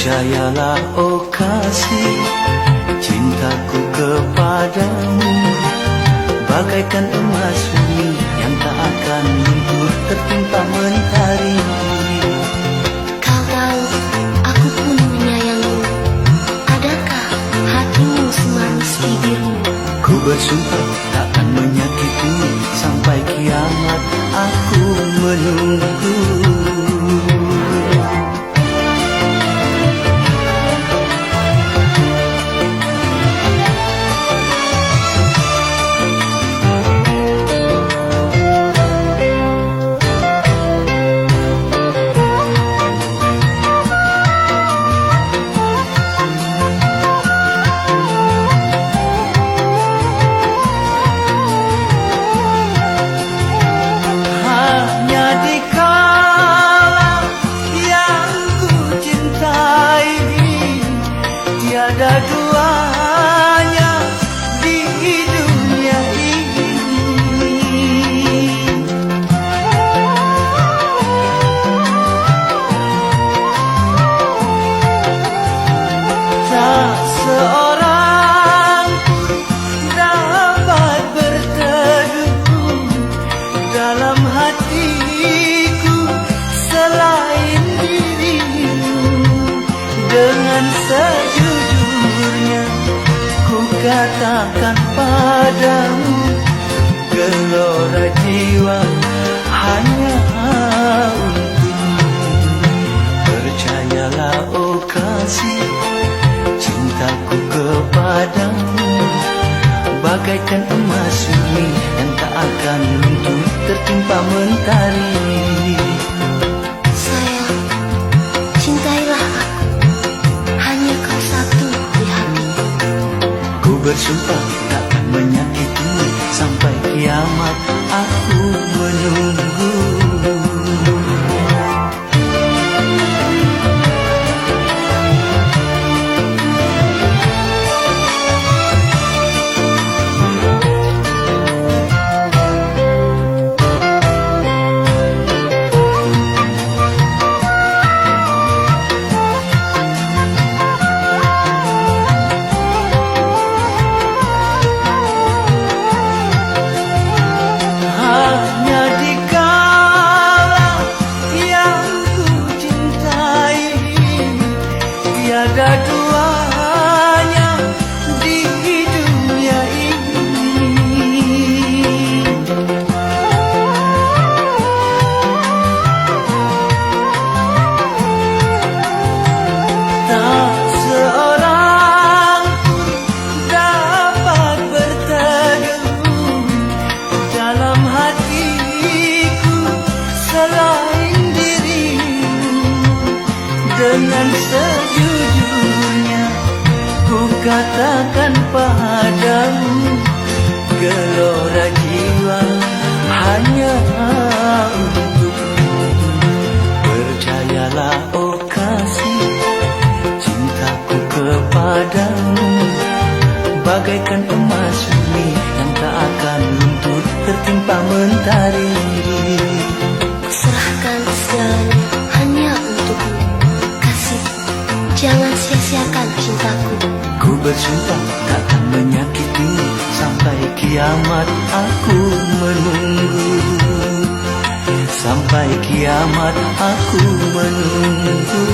Percayalah oh kasih Cintaku kepadamu Bagaikan emas bumi Yang tak akan luntur tertimpa mentari Kau tahu, aku pun menyayangimu. Adakah hatimu semanis bibirmu? Ku bersumpah Tiada duanya di dunia ini. Tak seorang pun dapat berteduh dalam hatiku selain dirimu. Dengan sejujurnya ku katakan padamu gelora jiwa hanya untukmu percayalah oh kasih bersumpah takkan menyakitimu. Sampai kiamat aku menunggu Tak seorang pun dapat dalam hatiku selain dirimu. Dengan ku katakan padamu gelora jiwa hanya untukmu percayalah oh kasih cintaku kepadamu bagaikan emas bumi yang tak akan luntur tertimpa mentari Serahkan segalanya hanya untukmu. Kasih, jangan sia-siakan cintaku bersumpah takkan menyakiti Sampai kiamat aku menunggu. Sampai kiamat aku menunggu.